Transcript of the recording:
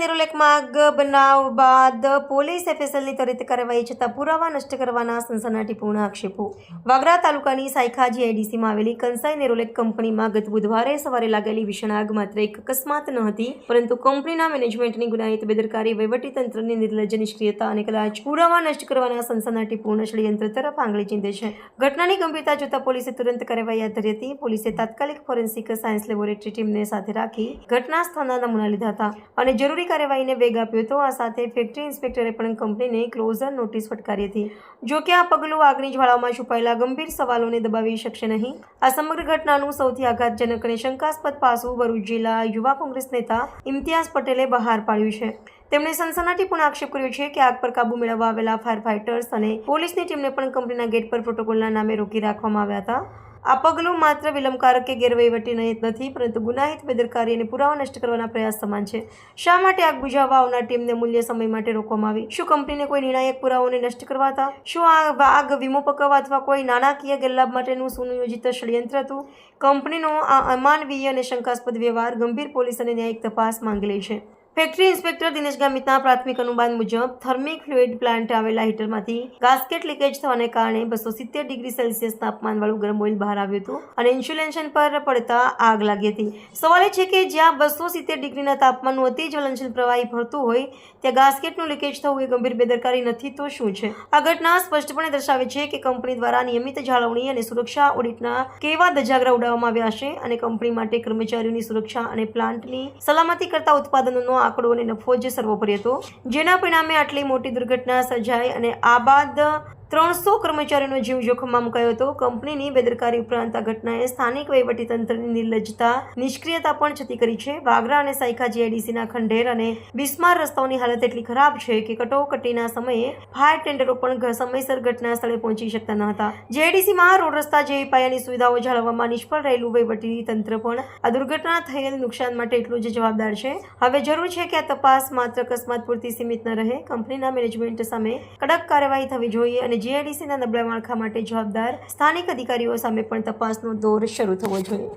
નિરોલેકમાં આગ બનાવ બાદ પોલીસ એફએસએલની ત્વરિત કાર્યવાહી છતાં પુરાવા નષ્ટ કરવાના સનસનાટીપૂર્ણ આક્ષેપો. વાગરા તાલુકાની સાયખાજી આઈડીસીમાં આવેલી કંસાઈ નિરોલેક કંપનીમાં ગત બુધવારે સવારે લાગેલી ભીષણ આગ માત્ર એક અકસ્માત ન હતી, પરંતુ કંપનીના મેનેજમેન્ટની ગુનાહિત બેદરકારી વહીવટીતંત્રની નિર્લજ્જ, નિષ્ક્રિયતા અને કદાચ પુરાવા નષ્ટ કરવાના સનસનાટીપૂર્ણ ષડયંત્ર તરફ આંગળી ચીંધે છે. ઘટનાની ગંભીરતા જોતાં પોલીસે તુરંત કાર્યવાહી હાથ ધરી હતી. પોલીસે તાત્કાલિક ફોરેન્સિક સાયન્સ લેબોરેટરી ટીમને સાથે રાખી ઘટના સ્થળના નમૂના લીધા હતા. અને જરૂરી કાર્યવાહીને વેગ આપ્યો હતો. આ સાથે ફેક્ટરી ઇન્સ્પેક્ટરે પણ કંપનીને ક્લોઝર નોટિસ ફટકારી હતી. જો કે આ પગલું આગની જ્વાળામાં છુપાયેલા ગંભીર સવાલોને દબાવી શકશે નહીં. આ સમગ્ર ઘટનાનું સૌથી આઘાતજનક અને શંકાસ્પદ પાસું ભરૂચ જિલ્લા યુવા કોંગ્રેસ નેતા ઇમ્તિયાઝ પટેલે બહાર પાડ્યું છે. તેમણે સનસનાટીપૂર્ણ આક્ષેપ કર્યો છે કે આગ પર કાબુ મેળવવા આવેલા ફાયર ફાઇટર્સ અને પોલીસની ટીમને પણ કંપનીના ગેટ પર પ્રોટોકોલના નામે રોકી રાખવામાં આવ્યા હતા. આ પગલું માત્ર વિલંબકારક કે ગેરવહીવટી નહીં નથી, પરંતુ ગુનાહિત બેદરકારી અને પુરાવા નષ્ટ કરવાના પ્રયાસ સમાન છે. શા માટે આગ બુઝાવવા આવનાર ટીમને મૂલ્ય સમય માટે રોકવામાં આવી? શું કંપનીને કોઈ નિર્ણાયક પુરાવાઓને નષ્ટ કરવા હતા શું આ આગ વીમો પકવવા અથવા કોઈ નાણાકીય ગેરલાભ માટેનું સુનિયોજિત ષડયંત્ર હતું? કંપનીનો આ અમાનવીય અને શંકાસ્પદ વ્યવહાર ગંભીર પોલીસ અને ન્યાયિક તપાસ માંગી લે છે. ફેક્ટરી ઇન્સ્પેક્ટર દિનેશ ગામિતના પ્રાથમિક અનુમાન મુજબ થર્મિક ફ્લુઇડ પ્લાન્ટ આવેલા હીટરમાંથી ગાસ્કેટ લીકેજ થવાને કારણે બસો સિત્તેર ડિગ્રી સેલ્સિયસ તાપમાનવાળું ગરમ ઓઇલ બહાર આવ્યું હતું અને ઇન્સ્યુલેશન પર પડતા આગ લાગી હતી. સવાલ એ છે કે જ્યાં બસો સિત્તેર ડિગ્રીના તાપમાનનું અતિ જ્વલનશીલ પ્રવાહી ફરતું હોય, ત્યાં ગાસ્કેટનું લીકેજ થવું એ ગંભીર બેદરકારી નથી, તો શું છે? આ ઘટના સ્પષ્ટપણે દર્શાવે છે કે કંપની દ્વારા નિયમિત જાળવણી અને સુરક્ષા ઓડિટના કેવા ધજાગરા ઉડાવવામાં આવ્યા છે અને કંપની માટે કર્મચારીઓની સુરક્ષા અને પ્લાન્ટની સલામતી કરતા ઉત્પાદનોનો આંકડો અને નફો જ સર્વોપરી હતો, જેના પરિણામે આટલી મોટી દુર્ઘટના સર્જાઈ અને આ બાદ ત્રણસો કર્મચારીનો જીવ જોખમમાં મુકાયો હતો. કંપનીની બેદરકારી ઉપરાંત આ ઘટનાએ સ્થાનિક વહીવટીતંત્રની નિર્લજ્જતા, નિષ્ક્રિયતા પણ છતી કરી છે. વાગરા અને સાયખા જીઆઈડીસીના ખંડેર અને બિસ્માર રસ્તાઓની હાલત એટલી ખરાબ છે કે કટોકટીના સમયે ફાયર ટેન્ડરો પણ સમયસર ઘટના સ્થળે પહોંચી શકતા ન હતા. જીઆઈડીસીમાં રોડ રસ્તા જેવી પાયાની સુવિધાઓ જાળવવામાં નિષ્ફળ રહેલું વહીવટી તંત્ર પણ આ દુર્ઘટના થયેલ નુકસાન માટે એટલું જ જવાબદાર છે. હવે જરૂર છે કે આ તપાસ માત્ર અકસ્માત પૂરતી સીમિત ન રહે. કંપનીના મેનેજમેન્ટ સામે કડક કાર્યવાહી થવી જોઈએ અને જીઆઈડીસીના નબળા માળખા માટે જવાબદાર સ્થાનિક અધિકારીઓ સામે પણ તપાસનો દોર શરૂ થવો જોઈએ.